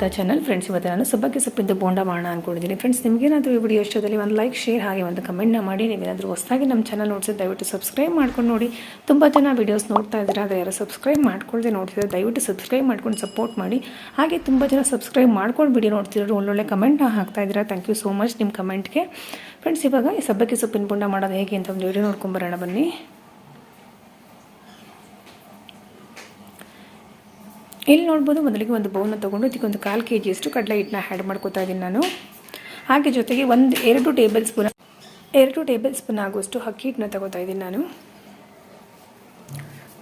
Lalitha channel friends ಇವತ್ತು ನಾನು ಸಬ್ಬಕ್ಕೆ ಸೊಪ್ಪಿಂದ ಬೋಂಡ ಮಾಡೋಣ ಅಂದ್ಕೊಂಡಿದ್ದೀನಿ ಫ್ರೆಂಡ್ಸ್ ನಿಮಗೇನಾದರೂ ಈ ವಿಡಿಯೋ ಇಷ್ಟದಲ್ಲಿ ಒಂದು ಲೈಕ್ ಶೇರ್ ಹಾಗೆ ಒಂದು ಕಮೆಂಟ್ನ ಮಾಡಿ. ನೀವೇನಾದರೂ ಹೊಸದಾಗಿ ನಮ್ಮ ಚಾನಲ್ ನೋಡಿಸಿ ದಯವಿಟ್ಟು ಸಬ್ಸ್ಕ್ರೈಬ್ ಮಾಡ್ಕೊಂಡು ನೋಡಿ. ತುಂಬ ಜನ ವೀಡಿಯೋಸ್ ನೋಡ್ತಾ ಇದ್ದೀರಾ ಆದರೆ ಯಾರು ಸಬ್ಸ್ಕ್ರೈಬ್ ಮಾಡ್ಕೊಳ್ಳದೆ ನೋಡ್ತಿದ್ರೆ ದಯವಿಟ್ಟು ಸಬ್ಸ್ಕ್ರೈಬ್ ಮಾಡ್ಕೊಂಡು ಸಪೋರ್ಟ್ ಮಾಡಿ. ಹಾಗೆ ತುಂಬ ಜನ ಸಬ್ಸ್ಕ್ರೈಬ್ ಮಾಡ್ಕೊಂಡು ವಿಡಿಯೋ ನೋಡ್ತಿರೋರು ಒಳ್ಳೊಳ್ಳೆ ಕಮೆಂಟ್ನ ಹಾಕ್ತಾ ಇದ್ದೀರಾ. ಥ್ಯಾಂಕ್ ಯು ಸೋ ಮಚ್ ನಿಮ್ಮ ಕಮೆಂಟ್ಗೆ ಫ್ರೆಂಡ್ಸ್ ಇವಾಗ ಈ ಸಬ್ಬಕ್ಕೆ ಸೊಪ್ಪಿನ ಬೋಂಡ ಮಾಡೋದು ಹೇಗೆ ಅಂತ ಒಂದು ವಿಡಿಯೋ ನೋಡ್ಕೊಂಬರೋಣ ಬನ್ನಿ. ಇಲ್ಲಿ ನೋಡ್ಬೋದು ಮೊದಲಿಗೆ ಒಂದು ಬೌಲ್ನ ತೊಗೊಂಡು ಇದಕ್ಕೆ ಒಂದು ಕಾಲು ಕೆ ಜಿಯಷ್ಟು ಕಡಲೆ ಹಿಟ್ಟನ್ನ ಆ್ಯಡ್ ಮಾಡ್ಕೋತಾ ಇದ್ದೀನಿ ನಾನು. ಹಾಗೆ ಜೊತೆಗೆ ಒಂದು, ಎರಡು ಟೇಬಲ್ ಸ್ಪೂನ್ ಎರಡು ಟೇಬಲ್ ಸ್ಪೂನ್ ಆಗುವಷ್ಟು ಅಕ್ಕಿ ಹಿಟ್ಟನ್ನ ತಗೋತಾ ಇದ್ದೀನಿ ನಾನು.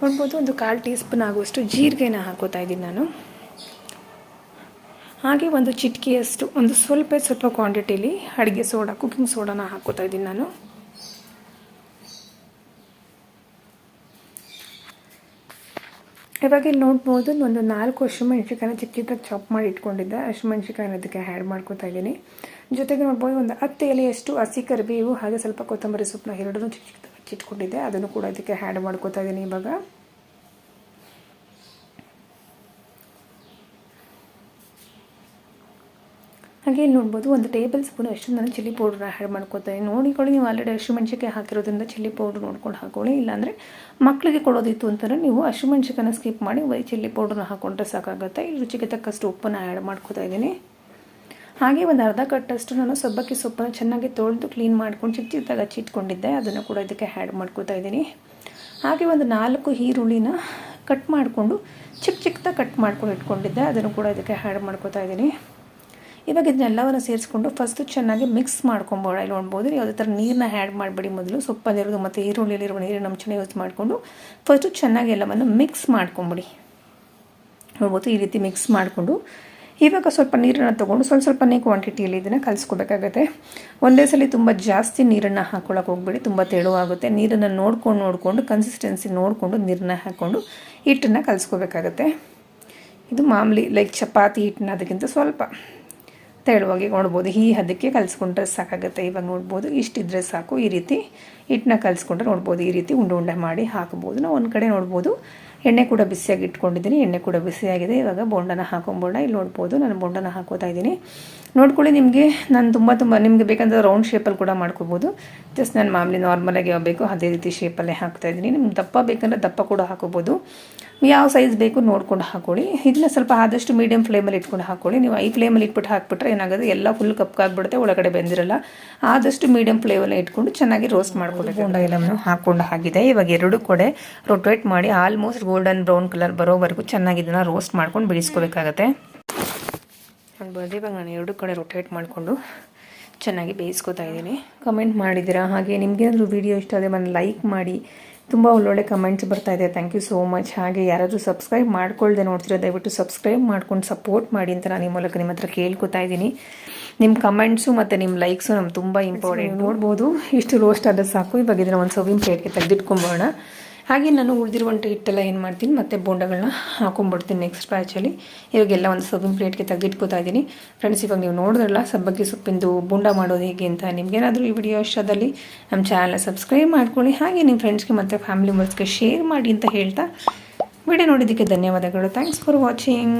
ನೋಡ್ಬೋದು ಒಂದು ಕಾಲು ಟೀ ಸ್ಪೂನ್ ಆಗುವಷ್ಟು ಜೀರಿಗೆನ ಹಾಕೋತಾ ಇದ್ದೀನಿ ನಾನು. ಹಾಗೆ ಒಂದು ಚಿಟಿಕೆಯಷ್ಟು, ಒಂದು ಸ್ವಲ್ಪ ಸ್ವಲ್ಪ ಕ್ವಾಂಟಿಟಿಲಿ ಅಡುಗೆ ಸೋಡಾ ಕುಕಿಂಗ್ ಸೋಡಾನ ಹಾಕೋತಾ ಇದ್ದೀನಿ ನಾನು. ಇವಾಗ ಇಲ್ಲಿ ನೋಡ್ಬೋದು, ಒಂದು ನಾಲ್ಕು ಹಸಿಮೆಣ್ಸಿಕಾಯನ್ನ ಚಿಕ್ಕ ಚಿಕ್ಕದಾಗಿ ಚಾಪ್ ಮಾಡಿ ಇಟ್ಕೊಂಡಿದ್ದೆ. ಹಸಿಮೆಣ್ಸಿಕಾಯನ್ನ ಅದಕ್ಕೆ ಹ್ಯಾಡ್ ಮಾಡ್ಕೊತಾ ಇದ್ದೀನಿ. ಜೊತೆಗೆ ನೋಡ್ಬೋದು, ಒಂದು ಹತ್ತು ಎಲೆಯಷ್ಟು ಹಸಿ ಕರಿಬೇವು ಹಾಗೆ ಸ್ವಲ್ಪ ಕೊತ್ತಂಬರಿ ಸೊಪ್ಪನ್ನ ಎರಡನ್ನೂ ಚಿಕ್ಕ ಚಿಕ್ಕ ಹಚ್ಚಿಟ್ಕೊಂಡಿದ್ದೆ ಅದನ್ನು ಕೂಡ ಇದಕ್ಕೆ ಹ್ಯಾಡ್ ಮಾಡ್ಕೊತಾ ಇದ್ದೀನಿ ಇವಾಗ. ಹಾಗೆ ಇಲ್ಲಿ ನೋಡ್ಬೋದು ಒಂದು ಟೇಬಲ್ ಸ್ಪೂನ್ ಅಷ್ಟು ನಾನು ಚಿಲ್ಲಿ ಪೌಡ್ರನ್ನ ಆ್ಯಡ್ ಮಾಡ್ಕೋತೀನಿ ನೋಡಿಕೊಳ್ಳಿ ನೀವು ಆಲ್ರೆಡಿ ಹಸಿಮೆಣ್ಸಿಕಾಯಿ ಹಾಕಿರೋದ್ರಿಂದ ಚಿಲ್ಲಿ ಪೌಡ್ರ್ ನೋಡ್ಕೊಂಡು ಹಾಕೊಳ್ಳಿ. ಇಲ್ಲಾಂದರೆ ಮಕ್ಕಳಿಗೆ ಕೊಡೋದಿತ್ತು ಅಂತಾರೆ ನೀವು ಹಸಿಮೆಣ್ಸಿಕಾಯನ್ನ ಸ್ಕಿಪ್ ಮಾಡಿ ವೈ ಚಿಲ್ಲಿ ಪೌಡ್ರನ್ನ ಹಾಕೊಂಡ್ರೆ ಸಾಕಾಗುತ್ತೆ. ಇಲ್ಲಿ ರುಚಿಗೆ ತಕ್ಕಷ್ಟು ಉಪ್ಪನ್ನು ಆ್ಯಡ್ ಮಾಡ್ಕೋತಾ ಇದ್ದೀನಿ. ಹಾಗೆ ಒಂದು ಅರ್ಧ ಕಟ್ಟಷ್ಟು ನಾನು ಸಬ್ಬಕ್ಕಿ ಸೊಪ್ಪನ್ನು ಚೆನ್ನಾಗಿ ತೊಳೆದು ಕ್ಲೀನ್ ಮಾಡ್ಕೊಂಡು ಚಿಕ್ಕ ಚಿಕ್ಕದಾಗ ಹಚ್ಚಿಟ್ಕೊಂಡಿದ್ದೆ ಅದನ್ನು ಕೂಡ ಇದಕ್ಕೆ ಆ್ಯಡ್ ಮಾಡ್ಕೋತಾ ಇದ್ದೀನಿ. ಹಾಗೆ ಒಂದು ನಾಲ್ಕು ಈರುಳ್ಳಿನ ಕಟ್ ಮಾಡಿಕೊಂಡು ಚಿಕ್ಕ ಚಿಕ್ಕದಾಗಿ ಕಟ್ ಮಾಡ್ಕೊಂಡು ಇಟ್ಕೊಂಡಿದ್ದೆ. ಅದನ್ನು ಕೂಡ ಇದಕ್ಕೆ ಆ್ಯಡ್ ಮಾಡ್ಕೋತಾ ಇದ್ದೀನಿ. ಇವಾಗ ಇದನ್ನೆಲ್ಲವನ್ನು ಸೇರಿಸ್ಕೊಂಡು ಫಸ್ಟು ಚೆನ್ನಾಗಿ ಮಿಕ್ಸ್ ಮಾಡ್ಕೊಬೋಣ ಇಲ್ಲಿ ನೋಡ್ಬೋದು ಯಾವುದೇ ಥರ ನೀರನ್ನ ಆ್ಯಡ್ ಮಾಡಬೇಡಿ ಮೊದಲು. ಸೊಪ್ಪಲ್ಲಿರೋದು ಮತ್ತು ಈರುಳ್ಳಿಯಲ್ಲಿರುವ ನೀರಿನ ಅಂಶನ ಯೂಸ್ ಮಾಡಿಕೊಂಡು ಫಸ್ಟು ಚೆನ್ನಾಗಿ ಎಲ್ಲವನ್ನು ಮಿಕ್ಸ್ ಮಾಡ್ಕೊಂಬಿಡಿ. ನೋಡ್ಬೋದು ಈ ರೀತಿ ಮಿಕ್ಸ್ ಮಾಡಿಕೊಂಡು ಇವಾಗ ಸ್ವಲ್ಪ ನೀರನ್ನು ತೊಗೊಂಡು ಸ್ವಲ್ಪ ಸ್ವಲ್ಪನೇ ಕ್ವಾಂಟಿಟಿಯಲ್ಲಿ ಇದನ್ನು ಕಲಿಸ್ಕೋಬೇಕಾಗತ್ತೆ. ಒಂದೇ ಸಲ ತುಂಬ ಜಾಸ್ತಿ ನೀರನ್ನು ಹಾಕೊಳ್ಳೋಕೆ ಹೋಗ್ಬೇಡಿ. ತುಂಬ ತೆಳುವಾಗುತ್ತೆ. ನೀರನ್ನು ನೋಡ್ಕೊಂಡು ನೋಡಿಕೊಂಡು ಕನ್ಸಿಸ್ಟೆನ್ಸಿ ನೋಡಿಕೊಂಡು ನೀರನ್ನ ಹಾಕ್ಕೊಂಡು ಹಿಟ್ಟನ್ನು ಕಲಿಸ್ಕೋಬೇಕಾಗತ್ತೆ. ಇದು ಮಾಮೂಲಿ ಲೈಕ್ ಚಪಾತಿ ಹಿಟ್ಟನ್ನ ಅದಕ್ಕಿಂತ ಸ್ವಲ್ಪ. ತೆಳುವಾಗಿ ನೋಡ್ಬೋದು ಈ ಹದಕ್ಕೆ ಕಲಿಸ್ಕೊಂಡ್ರೆ ಸಾಕಾಗುತ್ತೆ. ಇವಾಗ ನೋಡ್ಬೋದು, ಇಷ್ಟಿದ್ರೆ ಸಾಕು. ಈ ರೀತಿ ಹಿಟ್ಟನ್ನ ಕಲಿಸ್ಕೊಂಡ್ರೆ ನೋಡ್ಬೋದು. ಈ ರೀತಿ ಉಂಡೆ ಉಂಡೆ ಮಾಡಿ ಹಾಕ್ಬೋದು. ನಾವು ಒಂದು ಕಡೆ ನೋಡ್ಬೋದು. ಎಣ್ಣೆ ಕೂಡ ಬಿಸಿಯಾಗಿ ಇಟ್ಕೊಂಡಿದ್ದೀನಿ. ಎಣ್ಣೆ ಕೂಡ ಬಿಸಿಯಾಗಿದೆ. ಇವಾಗ ಬೋಂಡನ ಹಾಕೊಂಬೋಣ ಇಲ್ಲಿ ನೋಡ್ಬೋದು ನಾನು ಬೋಂಡನ ಹಾಕೋತಾ ಇದ್ದೀನಿ. ನೋಡ್ಕೊಳ್ಳಿ ನಿಮಗೆ, ನಾನು ತುಂಬ ತುಂಬ ನಿಮಗೆ ಬೇಕಂದ್ರೆ ರೌಂಡ್ ಶೇಪಲ್ಲಿ ಕೂಡ ಮಾಡ್ಕೋಬೋದು. ಜಸ್ಟ್ ನಾನು ಮಾಮೂಲಿ ನಾರ್ಮಲಾಗಿ ಯಾವ ಬೇಕು ಅದೇ ರೀತಿ ಶೇಪಲ್ಲೇ ಹಾಕ್ತಾ ಇದ್ದೀನಿ. ನಿಮ್ಗೆ ದಪ್ಪ ಬೇಕಂದ್ರೆ ದಪ್ಪ ಕೂಡ ಹಾಕೋಬೋದು. ಯಾವ ಸೈಜ್ ಬೇಕು ನೋಡ್ಕೊಂಡು ಹಾಕೊಳ್ಳಿ. ಇದನ್ನ ಸ್ವಲ್ಪ ಆದಷ್ಟು ಮೀಡಿಯಮ್ ಫ್ಲೇಮಲ್ಲಿ ಇಟ್ಕೊಂಡು ಹಾಕೊಳ್ಳಿ. ನೀವು ಐ ಫ್ಲೇಮಲ್ಲಿ ಇಟ್ಬಿಟ್ಟು ಹಾಕ್ಬಿಟ್ರೆ ಏನಾಗುತ್ತೆ, ಎಲ್ಲ ಫುಲ್ ಕಪ್ಪಾಗ್ಬಿಡುತ್ತೆ ಒಳಗಡೆ ಬೆಂದಿರಲ್ಲ. ಆದಷ್ಟು ಮೀಡಿಯಮ್ ಫ್ಲೇಮಲ್ಲಿ ಇಟ್ಕೊಂಡು ಚೆನ್ನಾಗಿ ರೋಸ್ಟ್ ಮಾಡ್ಕೊಳ್ಬೇಕು. ಎಲ್ಲವನ್ನು ಹಾಕ್ಕೊಂಡು ಆಗಿದೆ ಇವಾಗ ಎರಡು ಕಡೆ ರೊಟೇಟ್ ಮಾಡಿ ಆಲ್ಮೋಸ್ಟ್ ಗೋಲ್ಡನ್ ಬ್ರೌನ್ ಕಲರ್ ಬರೋವರೆಗೂ ಚೆನ್ನಾಗಿ ಇದನ್ನು ರೋಸ್ಟ್ ಮಾಡ್ಕೊಂಡು ಬಿಡಿಸ್ಕೋಬೇಕಾಗತ್ತೆ ನಾನು ಇವಾಗ ನಾನು ಎರಡು ಕಡೆ ರೊಟೇಟ್ ಮಾಡಿಕೊಂಡು ಚೆನ್ನಾಗಿ ಬೇಯಿಸ್ಕೊತಾ ಇದ್ದೀನಿ. ಕಮೆಂಟ್ ಮಾಡಿದ್ದೀರಾ? ಹಾಗೆ ನಿಮಗೇನಾದರೂ ವೀಡಿಯೋ ಇಷ್ಟ ಆದರೆ ಮನೆ ಲೈಕ್ ಮಾಡಿ. ತುಂಬ ಒಳ್ಳೊಳ್ಳೆ ಕಮೆಂಟ್ಸ್ ಬರ್ತಾ ಇದೆ. ಥ್ಯಾಂಕ್ ಯು ಸೋ ಮಚ್ ಹಾಗೆ ಯಾರಾದರೂ ಸಬ್ಸ್ಕ್ರೈಬ್ ಮಾಡ್ಕೊಳ್ಳದೆ ನೋಡ್ತೀರಾ ದಯವಿಟ್ಟು ಸಬ್ಸ್ಕ್ರೈಬ್ ಮಾಡ್ಕೊಂಡು ಸಪೋರ್ಟ್ ಮಾಡಿ ಅಂತ ನಾನು ಈ ಮೂಲಕ ನಿಮ್ಮ ಹತ್ರ ಕೇಳ್ಕೊತಾ ಇದ್ದೀನಿ. ನಿಮ್ಮ ಕಮೆಂಟ್ಸು ಮತ್ತು ನಿಮ್ಮ ಲೈಕ್ಸು ನಮ್ಗೆ ತುಂಬ ಇಂಪಾರ್ಟೆಂಟ್ ನೋಡ್ಬೋದು. ಇಷ್ಟು ರೋಸ್ಟ್ ಆದರೆ ಸಾಕು. ಇವಾಗ ಇದನ್ನು ಒಂದು ಸರ್ವಿಂಗ್ ಪ್ಲೇಟ್ಗೆ ತೆಗೆದಿಟ್ಕೊಂಬೋಣ ಹಾಗೆ ನಾನು ಉಳಿದಿರುವಂಥ ಹಿಟ್ಟೆಲ್ಲ ಏನು ಮಾಡ್ತೀನಿ, ಮತ್ತು ಬೋಂಡಗಳನ್ನ ಹಾಕೊಂಡ್ಬಿಡ್ತೀನಿ ನೆಕ್ಸ್ಟ್ ಬ್ಯಾಚಲ್ಲಿ ಇವಾಗೆಲ್ಲ ಒಂದು ಸಬ್ಬಿನ ಪ್ಲೇಟ್ಗೆ ತೆಗೆದಿಟ್ಕೋತಾ ಇದ್ದೀನಿ ಫ್ರೆಂಡ್ಸ್ ಇವಾಗ ನೀವು ನೋಡಿದ್ರಲ್ಲ, ಸಬ್ಬಕ್ಕಿ ಸೊಪ್ಪಿಂದು ಬೋಂಡ ಮಾಡೋದು ಹೇಗೆ ಅಂತ ನಿಮಗೇನಾದರೂ ಈ ವಿಡಿಯೋ ಇಷ್ಟದಲ್ಲಿ, ನಮ್ಮ ಚಾನಲ್ನ ಸಬ್ಸ್ಕ್ರೈಬ್ ಮಾಡ್ಕೊಳ್ಳಿ. ಹಾಗೆ ನಿಮ್ಮ ಫ್ರೆಂಡ್ಸ್ಗೆ ಮತ್ತು ಫ್ಯಾಮಿಲಿ ಮೆಂಬರ್ಸ್ಗೆ ಶೇರ್ ಮಾಡಿ ಅಂತ ಹೇಳ್ತಾ ವಿಡಿಯೋ ನೋಡಿದ್ದಕ್ಕೆ ಧನ್ಯವಾದಗಳು. Thanks for watching